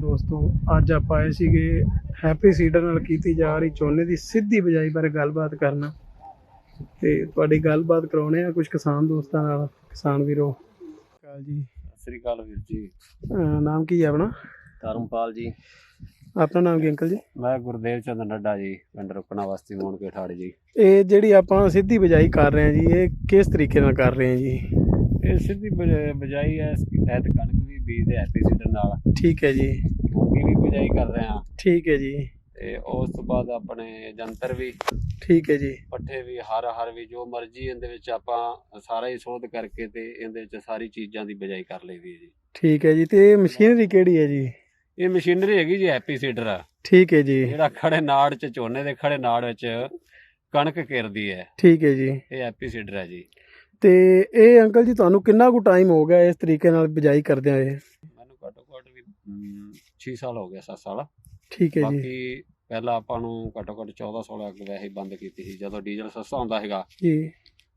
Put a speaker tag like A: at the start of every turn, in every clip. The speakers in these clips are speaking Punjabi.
A: ਦੋਸਤੋ ਅੱਜ ਆਪਾਂ ਆਏ ਸੀਗੇ ਹੈਪੀ ਸੀਡਰ ਨਾਲ ਕੀਤੀ ਜਾ ਰਹੀ ਝੋਨੇ ਦੀ ਸਿੱਧੀ ਬਿਜਾਈ ਬਾਰੇ ਗੱਲਬਾਤ ਕਰਨਾ। ਤੇ ਤੁਹਾਡੀ ਗੱਲਬਾਤ ਕਰਾਉਣੇ ਆ ਕੁਝ ਕਿਸਾਨ ਦੋਸਤਾਂ ਨਾਲ ਕਿਸਾਨ ਵੀਰੋ। ਕਾਲ ਜੀ।
B: ਸ੍ਰੀ ਅਕਾਲ ਵੀਰ ਜੀ।
A: ਅਹ ਨਾਮ ਕੀ ਹੈ ਆਪਣਾ?
B: ਧਰਮਪਾਲ ਜੀ।
A: ਆਪਣਾ ਨਾਮ ਕੀ ਅੰਕਲ ਜੀ?
B: ਮੈਂ ਗੁਰਦੇਵ ਚੰਦ ਨੱਡਾ ਜੀ ਪਿੰਡ ਰੁਕਣਾ ਵਸਤੀ ਮੋਣ ਕੇ ਠਾੜ ਜੀ।
A: ਇਹ ਜਿਹੜੀ ਆਪਾਂ ਸਿੱਧੀ ਬਿਜਾਈ ਕਰ ਰਹੇ ਹਾਂ ਜੀ ਇਹ ਕਿਸ ਤਰੀਕੇ ਨਾਲ ਕਰ ਰਹੇ ਹਾਂ ਜੀ?
B: ਇਹ ਸਿੱਧੀ ਬਜਾਈ ਐ ਐਤ ਕਣਕ ਬੀਜਦੇ ਸੀਡਰ ਨਾਲ।
A: ਠੀਕ ਹੈ ਜੀ।
B: ਮੂੰਗੀ ਵੀ ਬਜਾਈ ਕਰ ਰਹੇ ਆ
A: ਠੀਕ ਹੈ ਜੀ।
B: ਤੇ ਉਸ ਤੋਂ ਬਾਅਦ ਆਪਣੇ ਜੰਤਰ ਵੀ
A: ਠੀਕ ਹੈ ਜੀ।
B: ਪੱਠੇ ਵੀ ਹਰ ਹਰ ਵੀ ਜੋ ਮਰਜ਼ੀ ਇਹਦੇ ਵਿੱਚ ਆਪਾਂ ਸਾਰਾ ਹੀ ਸੋਧ ਕਰਕੇ ਤੇ ਇਹਦੇ ਵਿੱਚ ਸਾਰੀ ਚੀਜ਼ਾਂ ਦੀ ਬਜਾਈ ਕਰ ਲਈਦੀ ਹੈ ਜੀ।
A: ਠੀਕ ਹੈ ਜੀ ਤੇ ਇਹ ਮਸ਼ੀਨਰੀ ਕਿਹੜੀ ਹੈ ਜੀ?
B: ਇਹ ਮਸ਼ੀਨਰੀ ਹੈਗੀ ਜੀ ਹੈਪੀ ਸੀਡਰ।
A: ਠੀਕ ਹੈ ਜੀ।
B: ਜਿਹੜਾ ਖੜੇ ਨਾੜ ਚ ਝੋਨੇ ਦੇ ਖੜੇ ਨਾੜ ਵਿੱਚ ਕਣਕ ਘਿਰਦੀ ਹੈ।
A: ਠੀਕ ਹੈ ਜੀ।
B: ਇਹ ਹੈਪੀ ਸੀਡਰ ਹੈ ਜੀ।
A: ਤੇ ਇਹ ਅੰਕਲ ਜੀ ਤੁਹਾਨੂੰ ਕਿੰਨਾ ਕੁ ਟਾਈਮ ਹੋ ਗਿਆ ਇਸ ਤਰੀਕੇ ਨਾਲ ਬਿਜਾਈ ਕਰਦੇ ਹੋਏ
B: ਮੈਨੂੰ ਘੱਟੋ ਘੱਟ ਵੀ 6 ਸਾਲ ਹੋ ਗਿਆ 7 ਸਾਲ।
A: ਠੀਕ ਹੈ ਜੀ।
B: ਬਾਕੀ ਪਹਿਲਾਂ ਆਪਾਂ ਨੂੰ ਘੱਟੋ ਘੱਟ 14 16 ਅੱਗ ਵੈਸੇ ਹੀ ਬੰਦ ਕੀਤੀ ਸੀ ਜਦੋਂ ਡੀਜ਼ਲ ਸਸਤਾ ਹੁੰਦਾ ਹੈਗਾ
A: ਜੀ।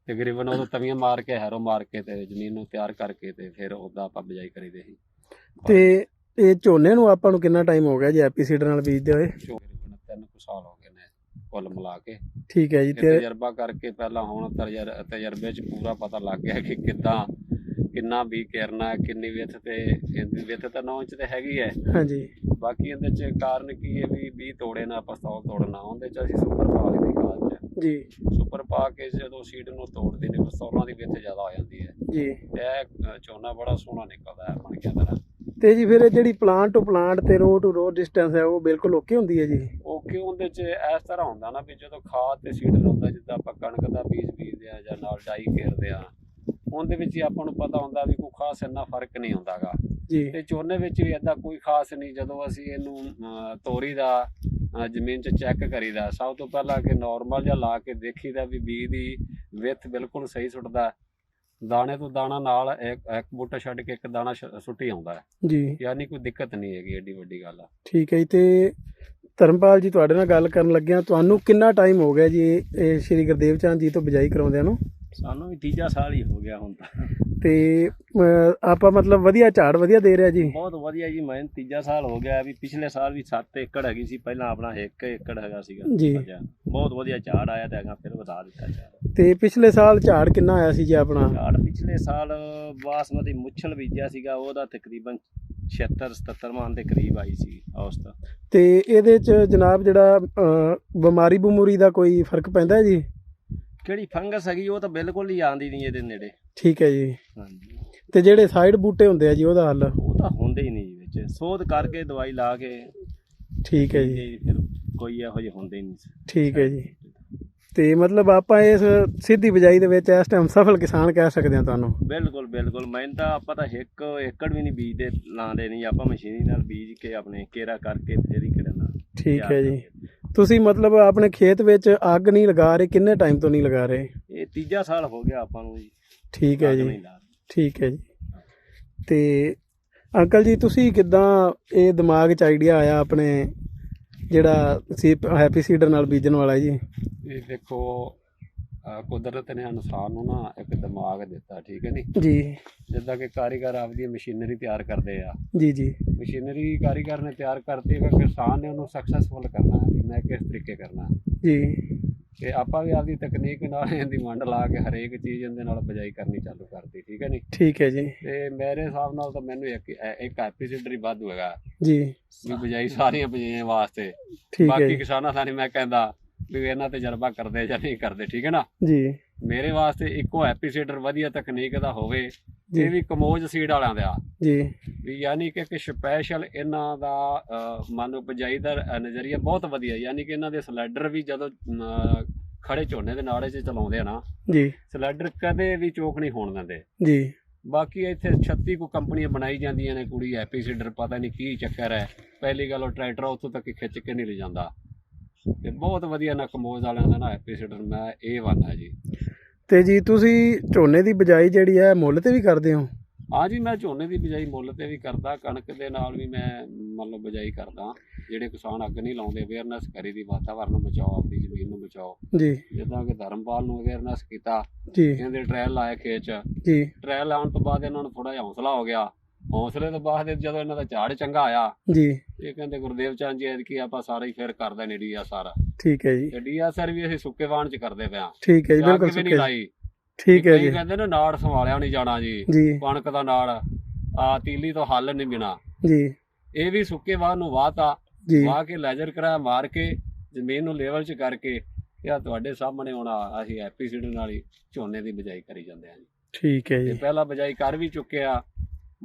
B: ਤਕਰੀਬਨ ਉਦੋਂ ਤਵੀਆਂ ਮਾਰ ਕੇ ਹੈਰੋ ਮਾਰ ਕੇ ਤੇ ਜ਼ਮੀਨ ਨੂੰ ਤਿਆਰ ਕਰਕੇ ਤੇ ਫਿਰ ਉਹਦਾ ਆਪਾਂ ਬਿਜਾਈ ਕਰੀਦੇ ਸੀ।
A: ਤੇ ਇਹ ਝੋਨੇ ਨੂੰ ਆਪਾਂ ਨੂੰ ਕਿੰਨਾ ਟਾਈਮ ਹੋ ਗਿਆ ਜੀ ਐਪੀ ਸੀਡਰ ਨਾਲ ਬੀਜਦੇ ਹੋਏ?
B: ਤਕਰੀਬਨ ਤਿੰਨ ਕੁ ਸਾਲ ਹੋ ਗਏ। ਕੁੱਲ ਮਿਲਾ ਕੇ।
A: ਠੀਕ ਹੈ ਜੀ
B: ਤੇ ਤਜਰਬਾ ਕਰਕੇ ਪਹਿਲਾਂ ਹੁਣ ਤਜਰ- ਤਜਰਬੇ 'ਚ ਪੂਰਾ ਪਤਾ ਲੱਗ ਗਿਆ ਕਿ ਕਿੱਦਾਂ ਕਿੰਨਾ ਵੀ ਕਰਨਾ ਹੈ, ਕਿੰਨੀ ਵਿੱਥ ਤੇ ਇਹਦੀ ਵਿੱਥ ਤਾਂ 9 ਇੰਚ ਤੇ ਹੈਗੀ ਹੈ।
A: ਹਾਂਜੀ।
B: ਬਾਕੀ ਇਹਦੇ 'ਚ ਕਾਰਨ ਕੀ ਹੈ ਵੀ 20 ਤੋੜੇ ਨਾ ਪਿਸਤੌਲ ਤੋੜਨਾ ਉਹਦੇ 'ਚ ਅਸੀਂ ਸੁਪਰ ਪਾ ਲਈ ਦੀ 'ਚ।
A: ਜੀ।
B: ਸੁਪਰ ਪਾ ਕੇ ਜਦੋਂ ਸੀਡ ਨੂੰ ਤੋੜਦੇ ਨੇ ਪਿਸਤੌਲਾਂ ਦੀ ਵਿੱਥ ਜ਼ਿਆਦਾ ਹੋ ਜਾਂਦੀ ਹੈ।
A: ਜੀ।
B: ਇਹ ਝੋਨਾ ਬੜਾ ਸੋਹਣਾ ਨਿਕਲਦਾ ਹੈ ਬਣ ਗਿਆ
A: ਤੇ ਜੀ ਫਿਰ ਇਹ ਜਿਹੜੀ ਪਲਾਂਟ ਟੂ ਪਲਾਂਟ ਤੇ ਰੋ ਟੂ ਰੋ ਡਿਸਟੈਂਸ ਹੈ ਉਹ ਬਿਲਕੁਲ ਓਕੇ ਹੁੰਦੀ ਹੈ ਜੀ?
B: ਓਕੇ ਉਹਦੇ 'ਚ ਇਸ ਤਰ੍ਹਾਂ ਹੁੰਦਾ ਨਾ ਵੀ ਜਦੋਂ ਖਾਦ ਤੇ ਸੀਡ ਹੁੰਦਾ ਜਿੱਦਾਂ ਆਪਾਂ ਕਣਕ ਦਾ ਬੀਜ ਬੀਜਦੇ ਆ ਜਾਂ ਨਾਲ ਡਾਈ ਘੇਰਦੇ ਆ ਉਹਦੇ ਵਿੱਚ ਹੀ ਆਪਾਂ ਨੂੰ ਪਤਾ ਹੁੰਦਾ ਵੀ ਕੋਈ ਖਾਸ ਇੰਨਾ ਫ਼ਰਕ ਨਹੀਂ ਹੁੰਦਾਗਾ।
A: ਜੀ।
B: ਤੇ ਝੋਨੇ ਵਿੱਚ ਵੀ ਏਦਾਂ ਕੋਈ ਖਾਸ ਨਹੀਂ ਜਦੋਂ ਅਸੀਂ ਇਹਨੂੰ ਤੋਰੀ ਦਾ ਜ਼ਮੀਨ 'ਚ ਚੈੱਕ ਕਰੀਦਾ ਸਭ ਤੋਂ ਪਹਿਲਾਂ ਕਿ ਨਾਰਮਲ ਜਿਹਾ ਲਾ ਕੇ ਦੇਖੀਦਾ ਵੀ ਬੀਜ ਦੀ ਵਿੱਥ ਬਿਲਕੁਲ ਸਹੀ ਸੁੱਟਦਾ। ਦਾਣੇ ਤੋਂ ਦਾਣਾ ਨਾਲ ਇੱਕ ਇੱਕ ਬੂਟਾ ਛੱਡ ਕੇ ਇੱਕ ਦਾਣਾ ਸੁੱਟੀ ਆਉਂਦਾ। ਹੈ
A: ਜੀ।
B: ਯਾਨੀ ਕੋਈ ਦਿੱਕਤ ਨਹੀਂ ਹੈਗੀ ਏਡੀ ਵੱਡੀ ਗੱਲ ਆ।
A: ਠੀਕ ਹੈ ਤੇ ਧਰਮਪਾਲ ਜੀ ਤੁਹਾਡੇ ਨਾਲ ਗੱਲ ਕਰਨ ਲੱਗਿਆ ਤੁਹਾਨੂੰ ਕਿੰਨਾ ਟਾਈਮ ਹੋ ਗਿਆ ਜੀ ਇਹ- ਸ਼੍ਰੀ ਗੁਰਦੇਵ ਚੰਦ ਜੀ ਤੋਂ ਬਿਜਾਈ ਕਰਾਉਂਦਿਆਂ ਨੂੰ?
C: ਸਾਨੂੰ ਵੀ ਤੀਜਾ ਸਾਲ ਹੀ ਹੋ ਗਿਆ ਹੁਣ ਤਾਂ।
A: ਤੇ ਅਹ, ਆਪਾਂ ਮਤਲਬ ਵਧੀਆ ਝਾੜ ਵਧੀਆ ਦੇ ਰਿਹਾ ਜੀ?
C: ਬਹੁਤ ਵਧੀਆ ਜੀ ਮੈਂ ਤੀਜਾ ਸਾਲ ਹੋ ਗਿਆ ਵੀ ਪਿਛਲੇ ਸਾਲ ਵੀ 7 ਏਕੜ ਹੈਗੀ ਸੀ ਪਹਿਲਾਂ ਆਪਣਾ 1 ਏਕੜ ਹੈਗਾ ਸੀਗਾ।
A: ਜੀ।
C: ਬਹੁਤ ਵਧੀਆ ਝਾੜ ਆਇਆ ਤੇ ਹੈਗਾ ਫਿਰ ਵਧਾ ਦਿੱਤਾ ਝਾੜ।
A: ਤੇ ਪਿਛਲੇ ਸਾਲ ਝਾੜ ਕਿੰਨਾ ਆਇਆ ਸੀ ਜੀ ਆਪਣਾ?
C: ਝਾੜ ਪਿਛਲੇ ਸਾਲ ਬਾਸਮਤੀ ਮੁੱਛਲ ਬੀਜਿਆ ਸੀਗਾ ਉਹਦਾ ਤਕਰੀਬਨ 76 77 ਮਣ ਦੇ ਕਰੀਬ ਆਈ ਸੀ ਔਸਤ।
A: ਤੇ ਇਹਦੇ ਚ ਜਨਾਬ ਜਿਹੜਾ ਅਹ, ਬਿਮਾਰੀ ਬਮੂਰੀ ਦਾ ਕੋਈ ਫ਼ਰਕ ਪੈਂਦਾ ਹੈ ਜੀ?
C: ਕਿਹੜੀ ਫੰਗਸ ਹੈਗੀ ਉਹ ਤਾਂ ਬਿਲਕੁਲ ਹੀ ਆਂਦੀ ਨਹੀਂ ਇਹਦੇ ਨੇੜੇ।
A: ਠੀਕ ਹੈ ਜੀ।
C: ਹਾਂਜੀ।
A: ਤੇ ਜਿਹੜੇ ਸਾਈਡ ਬੂਟੇ ਹੁੰਦੇ ਆ ਜੀ ਉਹਦਾ ਹੱਲ?
C: ਉਹ ਤਾਂ ਹੁੰਦੇ ਹੀ ਨਹੀਂ ਜੀ ਵਿੱਚ। ਸੋਧ ਕਰਕੇ ਦਵਾਈ ਲਾ ਕੇ
A: ਠੀਕ ਹੈ ਜੀ।
C: ਤੇ ਫਿਰ ਕੋਈ ਇਹੋ ਜਿਹੇ ਹੁੰਦੇ ਹੀ ਨਹੀਂ
A: ਠੀਕ ਹੈ ਜੀ। ਤੇ ਮਤਲਬ ਆਪਾਂ ਇਸ ਸਿੱਧੀ ਬਿਜਾਈ ਦੇ ਵਿੱਚ ਇਸ ਟਾਈਮ ਸਫਲ ਕਿਸਾਨ ਕਹਿ ਸਕਦੇ ਹਾਂ ਤੁਹਾਨੂੰ।
C: ਬਿਲਕੁਲ ਬਿਲਕੁਲ। ਮੈਂ ਤਾਂ ਆਪਾਂ ਤਾਂ ਇੱਕ ਏਕੜ ਵੀ ਨਹੀਂ ਬੀਜਦੇ ਲਾਉਂਦੇ ਨਹੀਂ। ਆਪਾਂ ਮਸ਼ੀਨੀ ਨਾਲ ਬੀਜ ਕੇ ਆਪਣੇ ਕੇਰਾ ਕਰਕੇ ਫੇਰ ਹੀ ਕਿਹੜਾ
A: ਠੀਕ ਹੈ ਜੀ। ਤੁਸੀਂ ਮਤਲਬ ਆਪਣੇ ਖੇਤ ਵਿੱਚ ਅੱਗ ਨਹੀਂ ਲਗਾ ਰਹੇ ਕਿੰਨੇ ਟਾਈਮ ਤੋਂ ਨਹੀਂ ਲਗਾ ਰਹੇ?
C: ਇਹ ਤੀਜਾ ਸਾਲ ਹੋ ਗਿਆ ਆਪਾਂ ਨੂੰ ਜੀ।
A: ਠੀਕ ਹੈ ਜੀ। ਠੀਕ ਹੈ ਜੀ। ਤੇ ਅੰਕਲ ਜੀ ਤੁਸੀਂ ਕਿੱਦਾਂ ਇਹ ਦਿਮਾਗ 'ਚ ਆਈਡੀਆ ਆਇਆ ਆਪਣੇ ਜਿਹੜਾ ਸੀ ਹੈਪੀ ਸੀਡਰ ਨਾਲ ਬੀਜਣ ਵਾਲਾ ਜੀ?
B: ਇਹ ਦੇਖੋ ਅ, ਕੁਦਰਤ ਨੇ ਇਨਸਾਨ ਨੂੰ ਨਾ ਇੱਕ ਦਿਮਾਗ ਦਿੱਤਾ ਠੀਕ ਹੈ ਨਹੀਂ
A: ਜੀ।
B: ਜਿੱਦਾਂ ਕਿ ਕਾਰੀਗਰ ਆਪਦੀ ਮਸ਼ੀਨਰੀ ਤਿਆਰ ਕਰਦੇ ਆ।
A: ਜੀ ਜੀ।
B: ਮਸ਼ੀਨਰੀ ਕਾਰੀਗਰ ਨੇ ਤਿਆਰ ਕਰਤੀ ਫਿਰ ਕਿਸਾਨ ਨੇ ਉਹਨੂੰ ਸਕਸੈਸਫੁਲ ਕਰਨਾ ਹੈ ਵੀ ਮੈਂ ਕਿਸ ਤਰੀਕੇ ਕਰਨਾ।
A: ਜੀ।
B: ਤੇ ਆਪਾਂ ਵੀ ਆਪਦੀ ਤਕਨੀਕ ਨਾਲ ਇਹਦੀ ਵੰਡ ਲਾ ਕੇ ਹਰੇਕ ਚੀਜ਼ ਇਹਦੇ ਨਾਲ ਬਜਾਈ ਕਰਨੀ ਚਾਲੂ ਕਰਤੀ ਠੀਕ ਹੈ ਨਹੀਂ
A: ਠੀਕ ਹੈ ਜੀ।
B: ਤੇ ਮੇਰੇ ਹਿਸਾਬ ਨਾਲ ਤਾਂ ਮੈਨੂੰ ਇੱਕ ਇੱਕ ਐਪੀਸੀਡਰ ਹੀ ਵਾਧੂ ਹੈਗਾ।
A: ਜੀ।
B: ਵੀ ਬਜਾਈ ਸਾਰੀਆਂ ਬਜਾਈਆਂ ਵਾਸਤੇ।
A: ਠੀਕ ਹੈ
B: ਬਾਕੀ
A: ਜੀ।
B: ਕਿਸਾਨਾਂ ਦਾ ਨਹੀਂ ਮੈਂ ਕਹਿੰਦਾ। ਵੀ ਇਹਨਾਂ ਤਜਰਬਾ ਕਰਦੇ ਜਾਂ ਨਹੀਂ ਕਰਦੇ ਠੀਕ ਹੈ ਨਾ?
A: ਜੀ।
B: ਮੇਰੇ ਵਾਸਤੇ ਇੱਕੋ ਐਪੀਸੀਡਰ ਵਧੀਆ ਤਕਨੀਕ ਦਾ ਹੋਵੇ। ਇਹ ਵੀ ਕਮੋਜ ਸੀਡ ਵਾਲਿਆਂ ਦਾ।
A: ਜੀ।
B: ਵੀ ਯਾਨੀ ਕਿ ਇੱਕ ਸਪੈਸ਼ਲ ਇਹਨਾਂ ਦਾ ਮੰਨ ਲਓ ਬਜਾਈ ਦਾ ਨਜ਼ਰੀਆ ਬਹੁਤ ਵਧੀਆ ਯਾਨੀ ਕਿ ਇਹਨਾਂ ਦੇ ਸਲਾਈਡਰ ਵੀ ਜਦੋਂ ਖੜੇ ਝੋਨੇ ਦੇ ਨਾੜੇ 'ਚ ਚਲਾਉਂਦੇ ਆ ਨਾ
A: ਜੀ।
B: ਸਲਾਈਡਰ ਕਦੇ ਵੀ ਚੋਕ ਨਹੀਂ ਹੋਣ ਦਿੰਦੇ।
A: ਜੀ।
B: ਬਾਕੀ ਇੱਥੇ 36 ਕੋ ਕੰਪਨੀਆਂ ਬਣਾਈ ਜਾਂਦੀਆਂ ਨੇ ਕੁੜੀ ਐਪੀਸੀਡਰ ਪਤਾ ਨਹੀਂ ਕੀ ਚੱਕਰ ਹੈ। ਪਹਿਲੀ ਗੱਲ ਉਹ ਟਰੈਕਟਰ ਉੱਥੋਂ ਤੱਕ ਖਿੱਚ ਕੇ ਨਹੀਂ ਲੈ ਜਾਂਦਾ। ਤੇ ਬਹੁਤ ਵਧੀਆ ਨਾ ਕਮੋਜ਼ ਵਾਲਿਆਂ ਦਾ ਨਾ ਐਪੀਸੀਡਰ ਮੈਂ ਇਹ ਵਨ ਜੀ।
A: ਤੇ ਜੀ ਤੁਸੀਂ ਝੋਨੇ ਦੀ ਬਿਜਾਈ ਜਿਹੜੀ ਹੈ ਮੁੱਲ ਤੇ ਵੀ ਕਰਦੇ ਹੋ?
B: ਹਾਂ ਜੀ ਮੈਂ ਝੋਨੇ ਦੀ ਬਿਜਾਈ ਮੁੱਲ ਤੇ ਵੀ ਕਰਦਾ ਕਣਕ ਦੇ ਨਾਲ ਵੀ ਮੈਂ ਮਤਲਬ ਬਿਜਾਈ ਕਰਦਾ। ਜਿਹੜੇ ਕਿਸਾਨ ਅੱਗ ਨਹੀਂ ਲਾਉਂਦੇ ਅਵੇਅਰਨੈਸ ਕਰੀ ਦੀ ਵਾਤਾਵਰਨ ਨੂੰ ਬਚਾਓ ਆਪਣੀ ਜ਼ਮੀਨ ਨੂੰ ਬਚਾਓ।
A: ਜੀ।
B: ਜਿੱਦਾਂ ਕਿ ਧਰਮਪਾਲ ਨੂੰ ਅਵੇਅਰਨੈਸ ਕੀਤਾ
A: ਜੀ।
B: ਇਹਦੇ ਟ੍ਰਾਇਲ ਲਾਏ ਖੇਤ 'ਚ।
A: ਜੀ।
B: ਟ੍ਰਾਇਲ ਲਾਉਣ ਤੋਂ ਬਾਅਦ ਇਹਨਾਂ ਨੂੰ ਥੋੜਾ ਜਿਹਾ ਹੌਸਲਾ ਹੋ ਗਿਆ। ਹੌਸਲੇ ਤੋਂ ਬਾਅਦ ਜਦੋਂ ਇਹਨਾਂ ਦਾ ਝਾੜ ਚੰਗਾ ਆਇਆ
A: ਜੀ।
B: ਇਹ ਕਹਿੰਦੇ ਗੁਰਦੇਵ ਚੰਦ ਜੀ ਐਤਕੀ ਆਪਾਂ ਸਾਰਾ ਹੀ ਫਿਰ ਕਰਦਾ ਨੇ ਡੀਐਸਆਰ।
A: ਠੀਕ ਹੈ ਜੀ।
B: ਤੇ ਡੀਐਸਆਰ ਵੀ ਅਸੀਂ ਸੁੱਕੇ ਵਾਣ ਚ ਕਰਦੇ ਪਿਆ
A: ਠੀਕ ਹੈ ਜੀ ਬਿਲਕੁਲ ਸੁੱਕੇ।
B: ਲਾਈ।
A: ਠੀਕ ਹੈ ਜੀ।
B: ਕਹਿੰਦੇ ਨੇ ਨਾੜ ਸੰਭਾਲਿਆ ਨਹੀਂ ਜਾਣਾ ਜੀ। ਕਣਕ ਦਾ ਨਾੜ ਆ ਤੀਲੀ ਤੋਂ ਹੱਲ ਨਹੀਂ ਬਿਨਾ
A: ਜੀ।
B: ਇਹ ਵੀ ਸੁੱਕੇ ਵਾਹ ਨੂੰ ਵਾਹਤਾ।
A: ਜੀ।
B: ਵਾਹ ਕੇ ਲੈਜਰ ਕਰਾ ਮਾਰ ਕੇ ਜ਼ਮੀਨ ਨੂੰ ਲੈਵਲ 'ਚ ਕਰਕੇ ਇਹ ਆ ਤੁਹਾਡੇ ਸਾਹਮਣੇ ਆਉਣਾ ਅਸੀਂ ਐਪੀਸੀਡ ਨਾਲ ਹੀ ਝੋਨੇ ਦੀ ਬਿਜਾਈ ਕਰੀ ਜਾਂਦੇ ਹਾਂ ਜੀ।
A: ਠੀਕ ਹੈ ਜੀ।
B: ਪਹਿਲਾਂ ਬਿਜਾਈ ਕਰ ਵੀ ਚੁੱਕਿਆ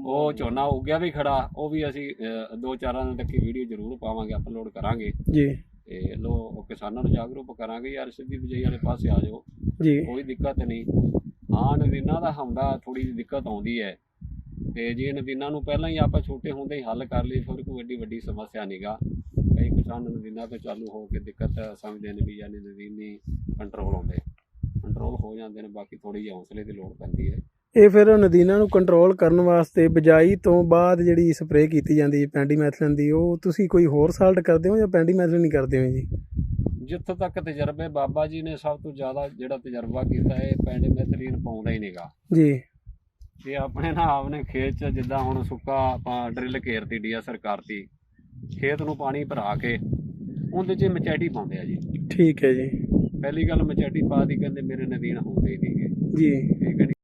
B: ਉਹ ਝੋਨਾ ਉੱਗਿਆ ਵੀ ਖੜਾ ਉਹ ਵੀ ਅਸੀਂ ਦੋ ਚਾਰਾਂ ਦਿਨ ਤੱਕ ਵੀਡੀਓ ਜ਼ਰੂਰ ਪਾਵਾਂਗੇ ਅਪਲੋਡ ਕਰਾਂਗੇ।
A: ਜੀ।
B: ਤੇ ਲੋ ਉਹ ਕਿਸਾਨਾਂ ਨੂੰ ਜਾਗਰੂਕ ਕਰਾਂਗੇ ਯਾਰ ਸਿੱਧੀ ਬਿਜਾਈ ਵਾਲੇ ਪਾਸੇ ਆ ਜਾਓ।
A: ਜੀ।
B: ਕੋਈ ਦਿੱਕਤ ਨਹੀਂ। ਹਾਂ ਨਦੀਨਾਂ ਦਾ ਹੁੰਦਾ ਥੋੜੀ ਜਿਹੀ ਦਿੱਕਤ ਆਉਂਦੀ ਹੈ। ਤੇ ਜੇ ਨਦੀਨਾਂ ਨੂੰ ਪਹਿਲਾਂ ਹੀ ਆਪਾਂ ਛੋਟੇ ਹੁੰਦੇ ਹੀ ਹੱਲ ਕਰ ਲਈ ਫਿਰ ਕੋਈ ਏਡੀ ਵੱਡੀ ਸਮੱਸਿਆ ਨਹੀਂਗਾ ਕਈ ਕਿਸਾਨ ਨਦੀਨਾਂ ਤੋਂ ਚਾਲੂ ਹੋ ਕੇ ਦਿੱਕਤ ਸਮਝਦੇ ਨੇ ਵੀ ਯਾਨੀ ਨਦੀਨ ਨਹੀਂ ਕੰਟਰੋਲ ਹੁੰਦੇ ਕੰਟਰੋਲ ਹੋ ਜਾਂਦੇ ਨੇ ਬਾਕੀ ਥੋੜੀ ਜਿਹੀ ਹੌਸਲੇ ਦੀ ਲੋੜ ਪੈਂਦੀ ਹੈ।
A: ਇਹ ਫਿਰ ਨਦੀਨਾਂ ਨੂੰ ਕੰਟਰੋਲ ਕਰਨ ਵਾਸਤੇ ਬਿਜਾਈ ਤੋਂ ਬਾਅਦ ਜਿਹੜੀ ਸਪਰੇਅ ਕੀਤੀ ਜਾਂਦੀ ਹੈ ਪੈਂਡੀਮੈਥਲਿਨ ਦੀ ਉਹ ਤੁਸੀਂ ਕੋਈ ਹੋਰ ਸਾਲਟ ਕਰਦੇ ਹੋ ਜਾਂ ਪੈਂਡੀਮੈਥਲਿਨ ਹੀ ਕਰਦੇ ਹੋ ਜੀ?
B: ਜਿੱਥੋਂ ਤੱਕ ਤਜਰਬੇ ਬਾਬਾ ਜੀ ਨੇ ਸਭ ਤੋਂ ਜ਼ਿਆਦਾ ਜਿਹੜਾ ਤਜਰਬਾ ਕੀਤਾ ਹੈ ਪੈਂਡੇਮੈਥਲੀਨ ਪਾਉਂਦਾ ਹੀ ਨਹੀਂਗਾ।
A: ਜੀ।
B: ਤੇ ਆਪਣੇ ਨਾ ਆਪਨੇ ਖੇਤ 'ਚ ਜਿੱਦਾਂ ਹੁਣ ਸੁੱਕਾ ਆਪਾਂ ਡਰਿਲ ਘੇਰਤੀ ਡੀਐਸਆਰ ਕਰਤੀ ਖੇਤ ਨੂੰ ਪਾਣੀ ਭਰਾ ਕੇ ਉਹਦੇ 'ਚ ਮਚੈਟੀ ਪਾਉਂਦੇ ਆ ਜੀ।
A: ਠੀਕ ਹੈ ਜੀ।
B: ਪਹਿਲੀ ਗੱਲ ਮਚੈਟੀ ਪਾ ਦੀ ਕਹਿੰਦੇ ਮੇਰੇ ਨਦੀਨ ਹੁੰਦੇ ਨਹੀਂਗੇ।
A: ਜੀ।
B: ਠੀਕ ਹੈ ਜੀ।